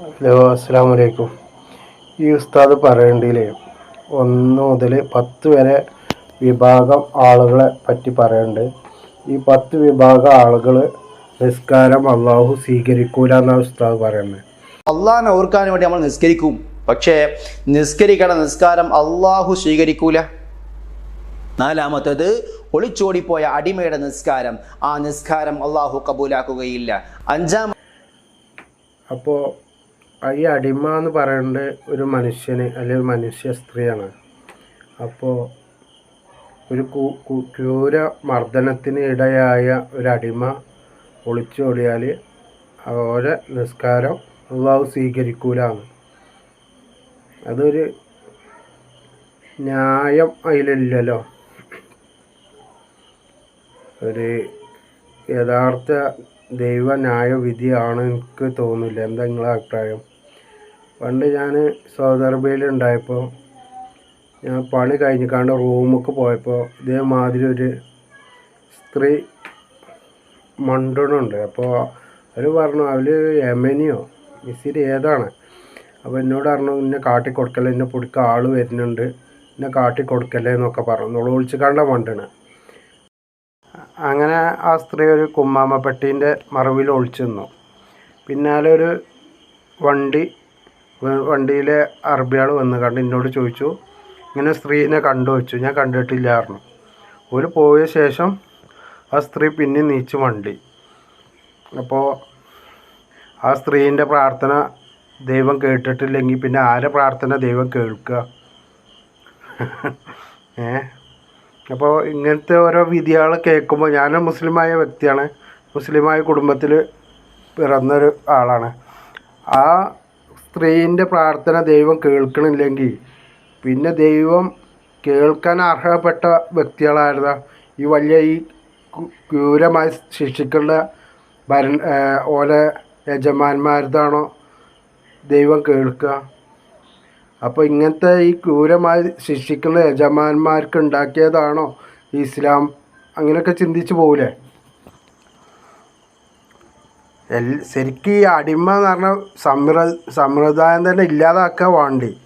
Hello അസ്സാം വലൈക്കും ഈ ഉസ്താദ് പറയേണ്ടതിൽ ഒന്ന് മുതൽ പത്ത് വരെ വിഭാഗം ആളുകളെ പറ്റി പറയുന്നുണ്ട് ഈ പത്ത് വിഭാഗം ആളുകൾ നിസ്കാരം അള്ളാഹു സ്വീകരിക്കൂല എന്നാണ് ഉസ്താദ് പറയുന്നത് അള്ളാഹിനെ ഓർക്കാൻ വേണ്ടി നമ്മൾ നിസ്കരിക്കും. പക്ഷേ നിസ്കരിക്കണ നിസ്കാരം അള്ളാഹു സ്വീകരിക്കൂല. നാലാമത്തത് ഒളിച്ചോടിപ്പോയ അടിമയുടെ നിസ്കാരം. ആ നിസ്കാരം അള്ളാഹു കബൂലാക്കുകയില്ല. അഞ്ചാം അപ്പോൾ ഈ അടിമ എന്ന് പറയേണ്ട ഒരു മനുഷ്യന് അല്ലെങ്കിൽ ഒരു മനുഷ്യ സ്ത്രീയാണ്. അപ്പോൾ ഒരു ക്രൂര മർദ്ദനത്തിന് ഇടയായ ഒരു അടിമ ഒളിച്ചോടിയാൽ അവരെ നിസ്കാരം അള്ളാഹു സ്വീകരിക്കൂലാണ്. അതൊരു ന്യായം അതിലില്ലല്ലോ. ഒരു യഥാർത്ഥ ദൈവ ന്യായവിധിയാണ് എനിക്ക് തോന്നുന്നില്ല. എന്താ നിങ്ങളെ അഭിപ്രായം? പണ്ട് ഞാൻ സൗദി അറേബ്യയിൽ ഉണ്ടായപ്പോൾ ഞാൻ പണി കഴിഞ്ഞിക്കാണ്ട് റൂമൊക്കെ പോയപ്പോൾ ഇതേമാതിരി ഒരു സ്ത്രീ മണ്ടണുണ്ട് അപ്പോൾ അവർ പറഞ്ഞു അവർ യമനിയോ? മിസ്സിരി ഏതാണ്? അപ്പോൾ എന്നോട് പറഞ്ഞു എന്നെ കാട്ടി കൊടുക്കല്ലേ എന്നെ പൊടിക്ക ആൾ വരുന്നുണ്ട്. എന്നെ കാട്ടി കൊടുക്കല്ലേ എന്നൊക്കെ പറഞ്ഞു. നമ്മൾ കണ്ട മണ്ടണ്. അങ്ങനെ ആ സ്ത്രീ ഒരു കുമ്മാമപ്പെട്ടീന്റെ മറവിൽ ഒളിച്ചു നിന്നു. പിന്നാലെ ഒരു വണ്ടി വണ്ടിയിലെ അറബിയാൾ വന്ന് കണ്ട് എന്നോട് ചോദിച്ചു ഇങ്ങനെ സ്ത്രീനെ കണ്ടു? വെച്ചു ഞാൻ കണ്ടിട്ടില്ലായിരുന്നു ഒരു പോയ ശേഷം ആ സ്ത്രീ പിന്നെ നീച്ച് വണ്ടി. അപ്പോൾ ആ സ്ത്രീന്റെ പ്രാർത്ഥന ദൈവം കേട്ടിട്ടില്ലെങ്കിൽ പിന്നെ ആരെ പ്രാർത്ഥന ദൈവം കേൾക്കുക ഏ? അപ്പോൾ ഇങ്ങനത്തെ ഓരോ വിധികൾ കേൾക്കുമ്പോൾ ഞാൻ മുസ്ലിമായ വ്യക്തിയാണ്. മുസ്ലിമായ കുടുംബത്തിൽ പിറന്നൊരു ആളാണ്. ആ സ്ത്രീന്റെ പ്രാർത്ഥന ദൈവം കേൾക്കണില്ലെങ്കിൽ പിന്നെ ദൈവം കേൾക്കാൻ അർഹപ്പെട്ട വ്യക്തികളായിരുന്ന ഈ വലിയ ഈ ക്രൂരമായി ശിക്ഷിക്കേണ്ട ഭര ഓലെ യജമാന്മാരുതാണോ ദൈവം കേൾക്കുക. അപ്പോൾ ഇങ്ങനത്തെ ഈ ക്രൂരമായി ശിക്ഷിക്കുന്ന യജമാന്മാർക്ക് ഉണ്ടാക്കിയതാണോ ഇസ്ലാം? അങ്ങനെയൊക്കെ ചിന്തിച്ചു പോകൂലേ? എൽ ശരിക്കും ഈ അടിമ എന്ന് പറഞ്ഞ സമ്പ്ര സമ്പ്രദായം തന്നെ ഇല്ലാതാക്കുക വേണ്ടി.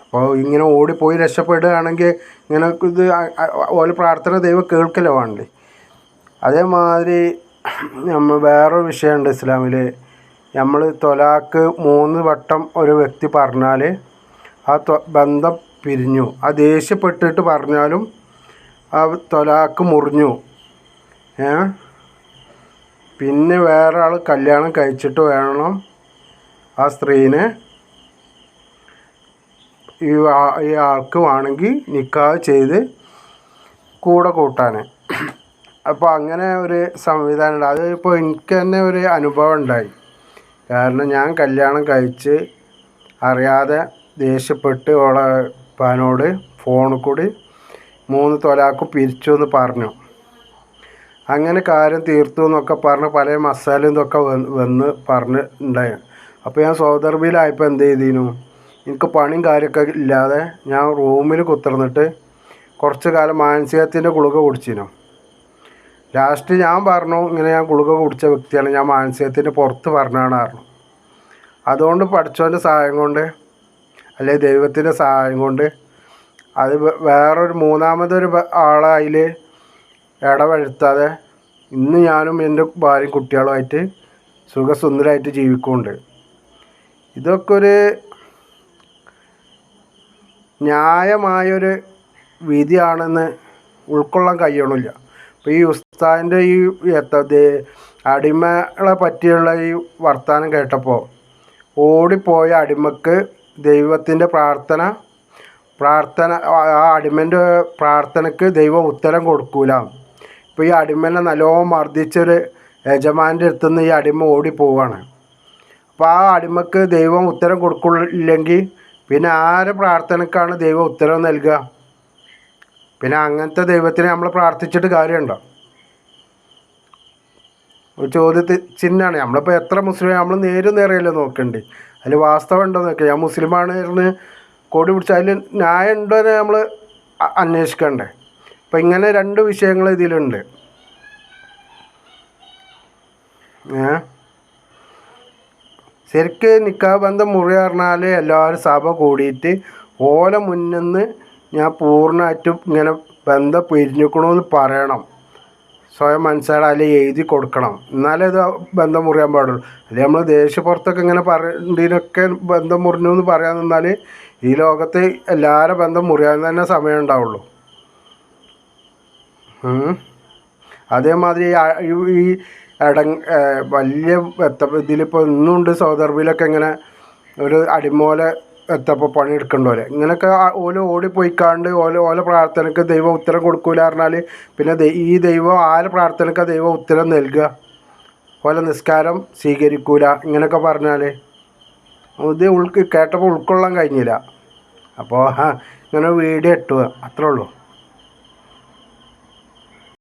അപ്പോൾ ഇങ്ങനെ ഓടിപ്പോയി രക്ഷപ്പെടുകയാണെങ്കിൽ ഇങ്ങനെ ഇത് ഓരോ പ്രാർത്ഥന ദൈവം കേൾക്കലോ വേണ്ടി. അതേമാതിരി നമ്മൾ വേറൊരു വിഷയമുണ്ട് ഇസ്ലാമിൽ നമ്മൾ തൊലാക്ക് മൂന്ന് വട്ടം ഒരു വ്യക്തി പറഞ്ഞാൽ ആ ബന്ധം പിരിഞ്ഞു. ആ ദേഷ്യപ്പെട്ടിട്ട് പറഞ്ഞാലും ആ തൊലാക്ക് മുറിഞ്ഞു. ഏ? പിന്നെ വേറെ ആൾ കല്യാണം കഴിച്ചിട്ട് വേണം ആ സ്ത്രീനെ. ഈ ഈ ആൾക്ക് വേണമെങ്കിൽ നിക്കാഹ് ചെയ്ത് കൂടെ കൂട്ടാൻ അപ്പോൾ അങ്ങനെ ഒരു സംവിധാനമുണ്ട് അത് ഇപ്പോൾ എനിക്ക് തന്നെ ഒരു അനുഭവം ഉണ്ടായി കാരണം ഞാൻ കല്യാണം കഴിച്ച് അറിയാതെ ദേഷ്യപ്പെട്ട് ഓളെ പാനോട് ഫോണിൽ കൂടി മൂന്ന് തൊലാക്ക് പിരിച്ചു എന്ന് പറഞ്ഞു. അങ്ങനെ കാര്യം തീർത്തു എന്നൊക്കെ പറഞ്ഞ് പല മസാലയും ഇതൊക്കെ വന്ന് പറഞ്ഞ് അപ്പോൾ ഞാൻ സൗദി അറേബ്യയിലായപ്പോൾ എന്ത് ചെയ്തിരുന്നു എനിക്ക് പണിയും കാര്യമൊക്കെ ഇല്ലാതെ ഞാൻ റൂമിൽ കുത്തിർന്നിട്ട് കുറച്ച് കാലം മാനസികത്തിന്റെ ഗുളിക കുടിച്ചിരുന്നു ലാസ്റ്റ് ഞാൻ പറഞ്ഞു ഇങ്ങനെ ഞാൻ ഗുളിക കുടിച്ച വ്യക്തിയാണ് ഞാൻ മാനസികത്തിന്റെ പുറത്ത് പറഞ്ഞാണ് പറഞ്ഞു. അതുകൊണ്ട് പഠിച്ചവന്റെ സഹായം കൊണ്ട് അല്ലെ ദൈവത്തിന്റെ സഹായം കൊണ്ട് അത് വേറൊരു മൂന്നാമതൊരു ആളെ ഇടവഴുത്താതെ ഇന്ന് ഞാനും എന്റെ ഭാര്യയും കുട്ടികളുമായിട്ട് സുഖസുന്ദരമായിട്ട് ജീവിക്കുന്നുണ്ട്. ഇതൊക്കെ ഒരു ന്യായമായൊരു വിധിയാണെന്ന് ഉൾക്കൊള്ളാൻ കഴിയണില്ല. അപ്പോൾ ഈ ഉസ്താദിന്റെ ഈ എത്തത് അടിമകളെ പറ്റിയുള്ള ഈ വർത്തമാനം കേട്ടപ്പോൾ ഓടിപ്പോയ അടിമക്ക് ദൈവത്തിന്റെ പ്രാർത്ഥന പ്രാർത്ഥന ആ അടിമന്റെ പ്രാർത്ഥനയ്ക്ക് ദൈവം ഉത്തരം കൊടുക്കൂല. ഇപ്പോൾ ഈ അടിമനെ നല്ലോണം മർദ്ദിച്ചൊരു യജമാന്റെ അടുത്തു നിന്ന് ഈ അടിമ ഓടി ഓടിപ്പോവാണ് അപ്പോൾ ആ അടിമക്ക് ദൈവം ഉത്തരം കൊടുക്കില്ലെങ്കിൽ പിന്നെ ആരെ പ്രാർത്ഥനക്കാണ് ദൈവം ഉത്തരം നൽകുക? പിന്നെ അങ്ങനത്തെ ദൈവത്തിനെ നമ്മൾ പ്രാർത്ഥിച്ചിട്ട് കാര്യമുണ്ടോ? ഒരു ചോദ്യത്തിൽ ചിഹ്നമാണ്. നമ്മളിപ്പോൾ എത്ര മുസ്ലിം നമ്മൾ നേരും നേരെയല്ലേ നോക്കണ്ടേ? അതിൽ വാസ്തവം ഉണ്ടോ നോക്കുക ഞാൻ മുസ്ലിമാണ് കോടി പിടിച്ച അതിൽ ന്യായം ഉണ്ടോ എന്ന് നമ്മൾ അന്വേഷിക്കണ്ടേ? അപ്പം ഇങ്ങനെ രണ്ട് വിഷയങ്ങൾ ഇതിലുണ്ട്. ഏ? ശരിക്ക് നിക്കാ ബന്ധം മുറി പറഞ്ഞാൽ എല്ലാവരും സഭ കൂടിയിട്ട് ഓല മുന്നിന്ന് ഞാൻ പൂർണമായിട്ടും ഇങ്ങനെ ബന്ധം പിരിഞ്ഞിക്കണമെന്ന് പറയണം. സ്വയം മനസ്സിലായി എഴുതി കൊടുക്കണം. എന്നാലേ ഇത് ബന്ധം മുറിയാൻ പാടുള്ളൂ. അല്ലെങ്കിൽ നമ്മൾ ദേഷ്യപ്പുറത്തൊക്കെ ഇങ്ങനെ പറയതിനൊക്കെ ബന്ധം മുറിഞ്ഞു എന്ന് പറയാൻ നിന്നാൽ ഈ ലോകത്ത് എല്ലാവരുടെ ബന്ധം മുറിയാൻ തന്നെ സമയം ഉണ്ടാവുള്ളൂ. അതേമാതിരി ഈ- ഇടങ് വലിയ ഇതിലിപ്പോൾ ഇന്നുണ്ട് സൗദർബിയിലൊക്കെ ഇങ്ങനെ ഒരു അടിമോലെ എത്തപ്പോൾ പണിയെടുക്കേണ്ടവരെ ഇങ്ങനെയൊക്കെ ഓല ഓടിപ്പോയിക്കാണ്ട് ഓല ഓല പ്രാർത്ഥനയ്ക്ക് ദൈവം ഉത്തരം കൊടുക്കൂല പറഞ്ഞാൽ പിന്നെ ഈ ദൈവം ആരെ പ്രാർത്ഥനയ്ക്ക് ദൈവം ഉത്തരം നൽകുക ഓല നിസ്കാരം സ്വീകരിക്കൂല? ഇങ്ങനെയൊക്കെ പറഞ്ഞാൽ ഇത് ഉൾക്ക് കേട്ടപ്പോൾ ഉൾക്കൊള്ളാൻ കഴിഞ്ഞില്ല. അപ്പോൾ ഇങ്ങനെ വീഡിയോ ഇട്ടുക അത്രേ ഉള്ളൂ.